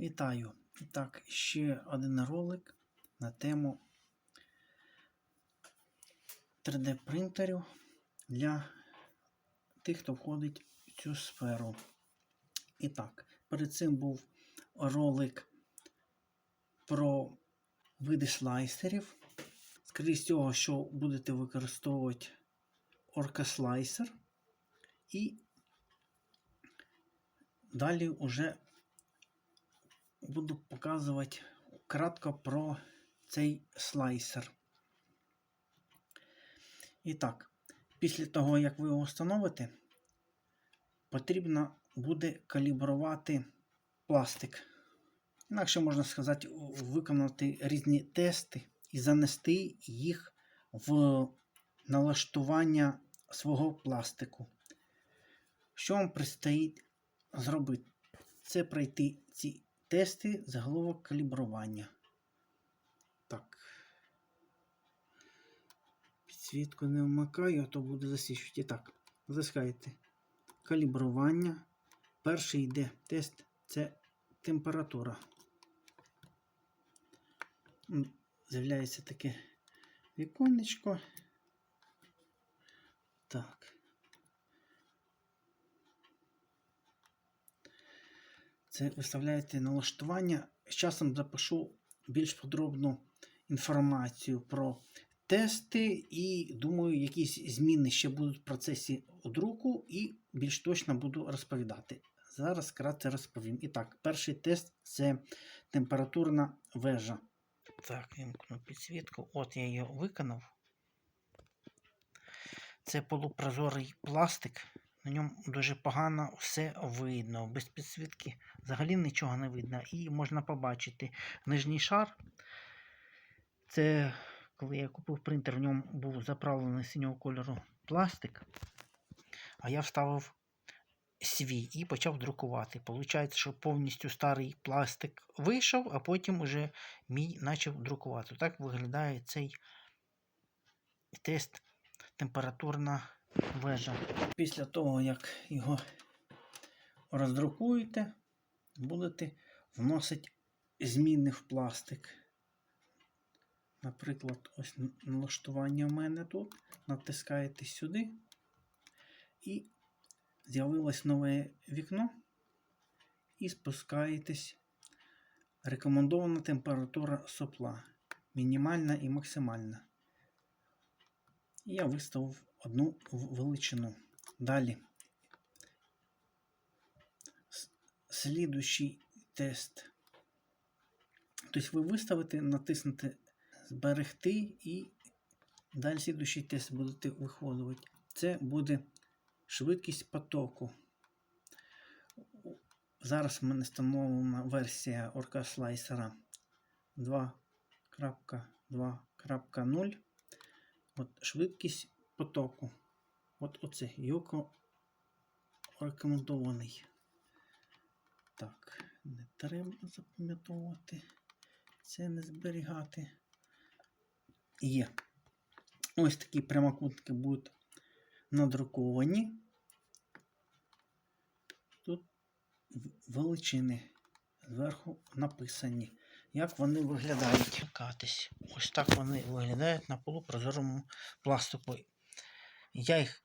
Вітаю! І так, ще один ролик на тему 3D принтерів для тих, хто входить в цю сферу. І так, перед цим був ролик про види слайсерів. Скоріше всього, що будете використовувати оркаслайсер. І далі вже буду показувати кратко про цей слайсер. І так, після того, як ви його встановите, потрібно буде калібрувати пластик. Інакше можна сказати, виконати різні тести і занести їх в налаштування свого пластику. Що вам предстоїть зробити? Це пройти ці тести заголовок калібрування. Так. Підсвітку не вмикаю, а то буде засвічувати. Так, затискаєте калібрування. Перший йде тест це температура. З'являється таке віконечко. Так. Це виставляєте налаштування. З часом запишу більш подробну інформацію про тести і думаю, якісь зміни ще будуть в процесі друку і більш точно буду розповідати. Зараз кратце розповім. І так, перший тест це температурна вежа. Так, вимкну підсвітку. От я її виконав. Це полупрозорий пластик. На ньому дуже погано все видно. Без підсвітки взагалі нічого не видно. І можна побачити нижній шар. Це коли я купив принтер, в ньому був заправлений синього кольору пластик. А я вставив свій і почав друкувати. Получається, що повністю старий пластик вийшов, а потім уже мій почав друкувати. Так виглядає цей тест температурна вежа. Після того, як його роздрукуєте, будете вносити зміни в пластик. Наприклад, ось налаштування у мене тут. Натискаєте сюди і з'явилось нове вікно. І спускаєтесь. Рекомендована температура сопла. Мінімальна і максимальна. Я виставив одну величину. Далі. Слідущий тест. Тобто ви виставите, натиснете зберегти і далі слідущий тест будете виходити. Це буде швидкість потоку. Зараз в мене встановлена версія орка слайсера 2.2.0. От швидкість потоку. От оце Йоко рекомендований. Так, не треба запам'ятовувати. Це не зберігати. Є. Ось такі прямокутники будуть надруковані. Тут величини зверху написані. Як вони виглядають? Ось так вони виглядають на полупрозорому пластику. Я їх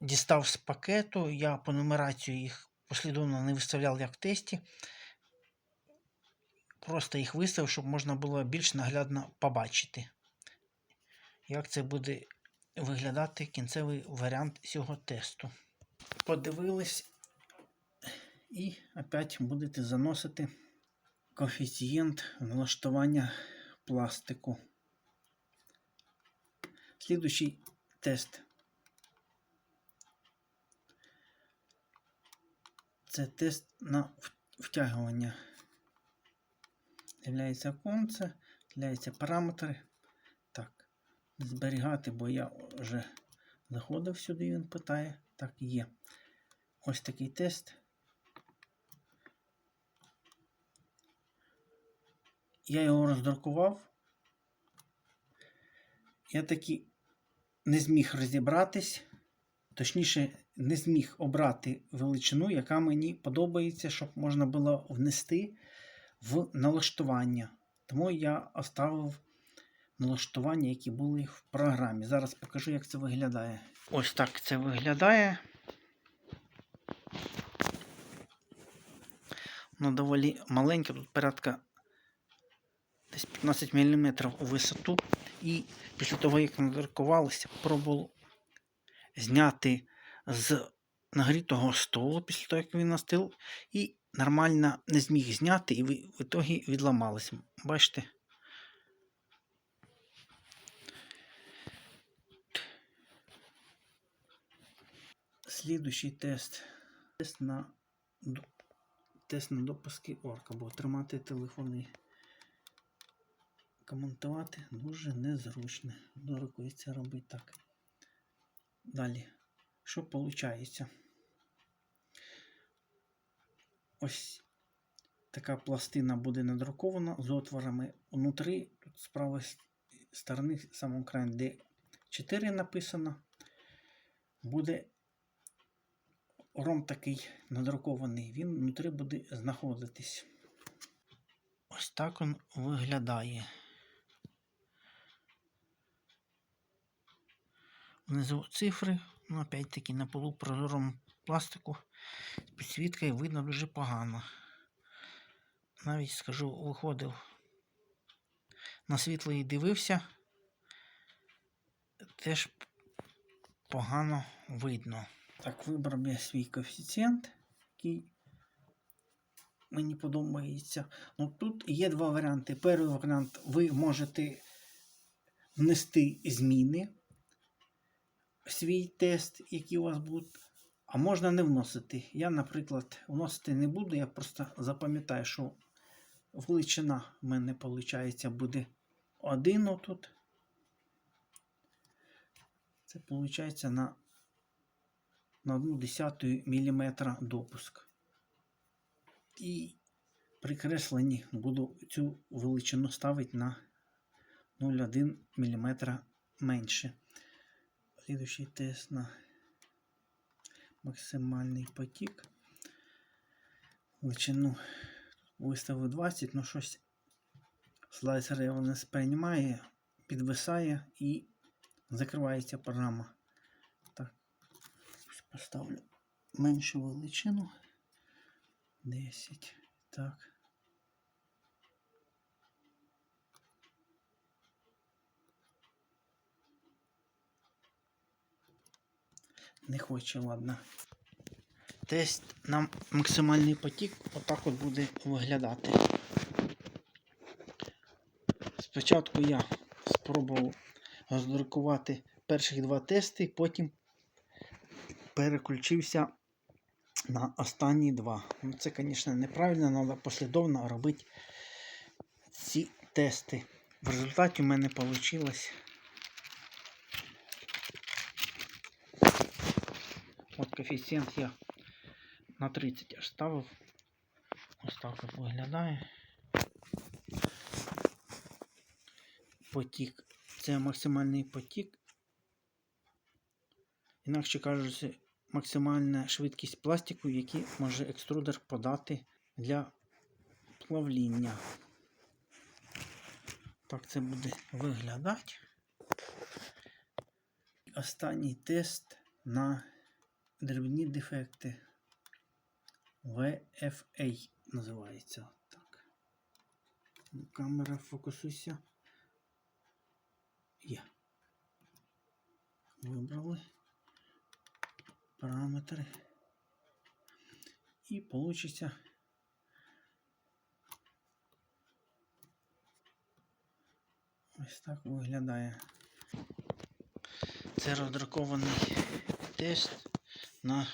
дістав з пакету, я по нумерацію їх послідовно не виставляв як в тесті. Просто їх виставив, щоб можна було більш наглядно побачити, як це буде виглядати кінцевий варіант цього тесту. Подивились і опять будете заносити коефіцієнт налаштування пластику. Слідуючий тест. Це тест на втягування. З'являється конце, з'являються параметри. Так, зберігати, бо я вже заходив сюди, він питає. Так, є. Ось такий тест. Я його роздрукував. Я таки не зміг розібратись, точніше, не зміг обрати величину, яка мені подобається, щоб можна було внести в налаштування. Тому я оставив налаштування, які були в програмі. Зараз покажу, як це виглядає. Ось так це виглядає. Воно доволі маленьке, тут порядка десь 15 мм у висоту. І після того, як надрукувалося, пробував зняти з нагрітого столу, після того, як він настив, і нормально не зміг зняти, і в ітогі відламалося. Бачите? Слідуючий тест. Тест на, тест на допуски орка, бо тримати телефони коментувати дуже незручно. Дорого робити так. Далі. Що виходить? Ось така пластина буде надрукована з отворами внутрі. Тут з правої сторони, в самому краї, де 4 написано, буде ром такий надрукований. Він внутрі буде знаходитись. Ось так він виглядає. Внизу цифри, ну опять-таки на полупрозорому пластику з підсвіткою видно дуже погано. Навіть скажу, виходив на світло і дивився, теж погано видно. Так, вибрав я свій коефіцієнт, який мені подобається. Ну, тут є два варіанти. Перший варіант ви можете внести зміни свій тест, які у вас будуть. А можна не вносити. Я, наприклад, вносити не буду, я просто запам'ятаю, що величина в мене, виходить, буде один отут. Це виходить на, на 1 десяту мм допуск. І при кресленні буду цю величину ставити на 0,1 мм менше. Слідуючий тест на максимальний потік. Величину виставив 20, ну щось слайсер його не сприймає, підвисає і закривається програма. Так, поставлю меншу величину. 10. Так. Не хоче, ладно. Тест на максимальний потік отак от буде виглядати. Спочатку я спробував роздрукувати перших два тести, потім переключився на останні два. Ну, це, звісно, неправильно, треба послідовно робити ці тести. В результаті у мене вийшло От коефіцієнт я на 30 аж ставив. Ось так от виглядає. Потік. Це максимальний потік. Інакше кажучи, максимальна швидкість пластику, який може екструдер подати для плавління. Так це буде виглядати. Останній тест на дрібні дефекти. VFA називається. Так. Камера фокусуйся. Є. Вибрали параметри. І получиться ось так виглядає. Це роздрукований тест на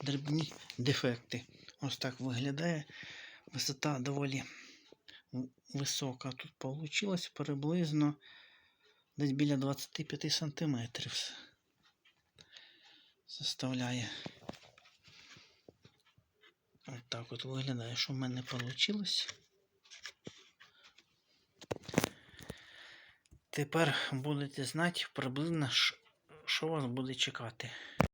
дрібні дефекти. Ось так виглядає. Висота доволі висока. Тут вийшло приблизно десь біля 25 сантиметрів. Составляє. Ось так от виглядає, що в мене вийшло. Тепер будете знати приблизно, що вас буде чекати.